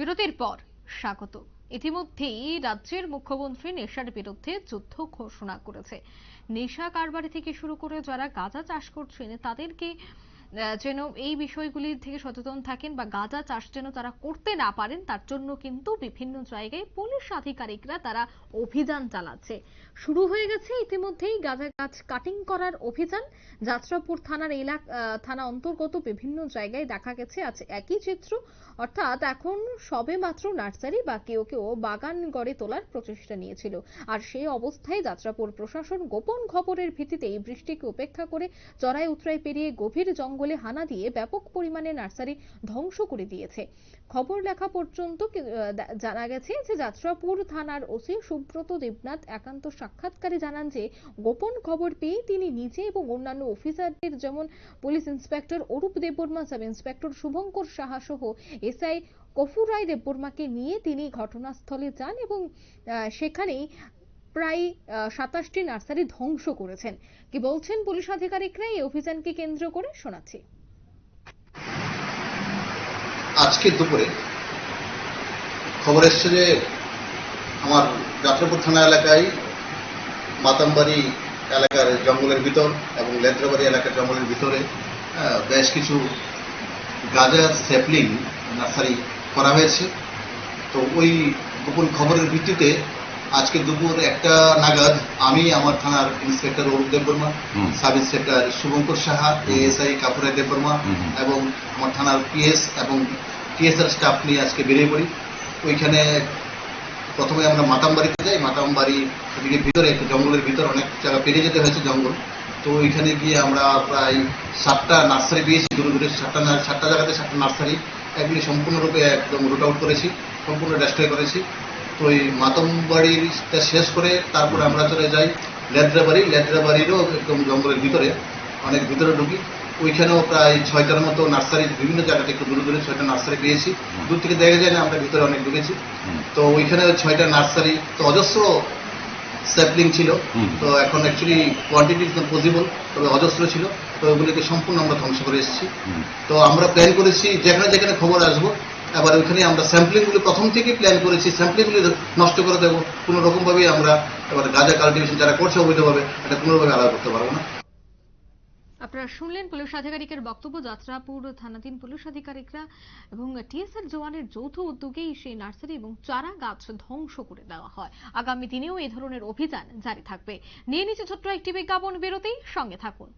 বিরতির পর স্বাগত। ইতিমধ্যেই রাজ্যের মুখ্যমন্ত্রী নেশার বিরুদ্ধে যুদ্ধ ঘোষণা করেছে। নেশা কারবারি থেকে শুরু করে যারা গাঁজা চাষ করছেন, তাদেরকে যেন এই বিষয়গুলির থেকে সচেতন থাকেন বা গাঁজা চাষ যেন তারা করতে না পারেন, তার জন্য কিন্তু বিভিন্ন জায়গায় পুলিশ আধিকারিকরা তারা অভিযান চালাচ্ছে। শুরু হয়ে গেছে ইতিমধ্যেই গাঁজা গাছ কাটিং করার অভিযান। যাত্রাপুর থানার এলাকা থানা অন্তর্গত বিভিন্ন জায়গায় দেখা গেছে আছে একই চিত্র। অর্থাৎ এখন সবে মাত্র নার্সারি বা কেউ কেউ বাগান গড়ে তোলার প্রচেষ্টা নিয়েছিল। আর সেই অবস্থায় যাত্রাপুর প্রশাসন গোপন খবরের ভিত্তিতে এই বৃষ্টিকে উপেক্ষা করে চড়াই উতরাই পেরিয়ে গভীর জঙ্গলে হানা দিয়ে ব্যাপক পরিমাণে নার্সারি ধ্বংস করে দিয়েছে। খবর লেখা পর্যন্ত জানা গেছে যে যাত্রাপুর থানার ওসি সুব্রত দেবনাথ একান্ত সাক্ষাৎকারে জানান যে গোপন খবর পেয়ে তিনি নিজে এবং অন্যান্য অফিসারদের যেমন police inspector Arup Debbarma, sub inspector Subhankar Saha সহ এসআই কফুর রায় দেববর্মাকে নিয়ে তিনি ঘটনাস্থলে যান এবং সেখানেই প্রায় সাতাশটি নার্সারি ধ্বংস করেছেন। কি বলছেন পুলিশ আধিকারিকরা? এই অভিযানকে কেন্দ্র করে শোনাচ্ছি। আজকে দুপুরে খবর এসছে যে আমার যাত্রাপুর থানা এলাকায় মাতামবাড়ি এলাকার জঙ্গলের ভিতর এবং লেদ্রাবাড়ি এলাকার জঙ্গলের ভিতরে বেশ কিছু গাজার স্যাপলিং নার্সারি করা হয়েছে। তো ওই গোপন খবরের ভিত্তিতে আজকে দুপুর একটা নাগাদ আমি আমার থানার inspector Arup Debbarma. Sub inspector Subhankar Saha ASI Kapurai Debbarma. এবং আমার থানার পিএস এবং টিএসআর স্টাফ নিয়ে আজকে বেরিয়ে পড়ি। ওইখানে প্রথমে আমরা মাতামবাড়িতে যাই। মাতামবাড়ি ওদিকে ভিতরে একটু জঙ্গলের ভিতর অনেক জায়গা পেরিয়ে যেতে হয়েছে জঙ্গল। তো ওইখানে গিয়ে আমরা প্রায় সাতটা নার্সারি পেয়েছি দূরে দূরে সাতটা সাতটা জায়গাতে সাতটা নার্সারি। এগুলি সম্পূর্ণরূপে একদম রুট আউট করেছি সম্পূর্ণ ডেস্ট্রয় করেছি। ওই মাতমবাড়িটা শেষ করে তারপরে আমরা চলে যাই লেদ্রাবাড়ি লেদ্রাবাড়িরও একদম জঙ্গলের ভিতরে অনেক ভিতরে ঢুকি। ওইখানেও প্রায় ছয়টার মতো নার্সারি বিভিন্ন জায়গাতে একটু দূরে দূরে ছয়টা নার্সারি পেয়েছি। দূর থেকে দেখা যায় না আমরা ভিতরে অনেক ঢুকেছি। তো ওইখানে ছয়টা নার্সারি তো অজস্র স্যাপলিং ছিল। তো এখন অ্যাকচুয়ালি কোয়ান্টিটি পসিবল তবে অজস্র ছিল। তো ওগুলিকে সম্পূর্ণ আমরা ধ্বংস করে এসেছি। তো আমরা প্ল্যান করেছি যেখানে যেখানে খবর আসব এবার ওইখানে আমরা স্যাম্পলিংগুলি প্রথম থেকেই প্ল্যান করেছি, স্যাম্পলিংগুলি নষ্ট করে দেবো। কোনো রকমভাবেই আমরা এবার গাঁজা কাল্টিভেশন যারা করছে অবৈধভাবে এটা কোনোভাবে আলাদা করতে পারব না। আপনারা শুনলেন পুলিশ আধিকারিকের বক্তব্য, যাত্রাপুর থানাধীন পুলিশ আধিকারিকরা এবং টিএসআর জওয়ানের যৌথ উদ্যোগেই সেই নার্সারি এবং চারা গাছ ধ্বংস করে দেওয়া হয়। আগামী দিনেও এই ধরনের অভিযান জারি থাকবে। নিয়ে নিচে ছোট্ট একটি বিজ্ঞাপন বেরোতেই সঙ্গে থাকুন।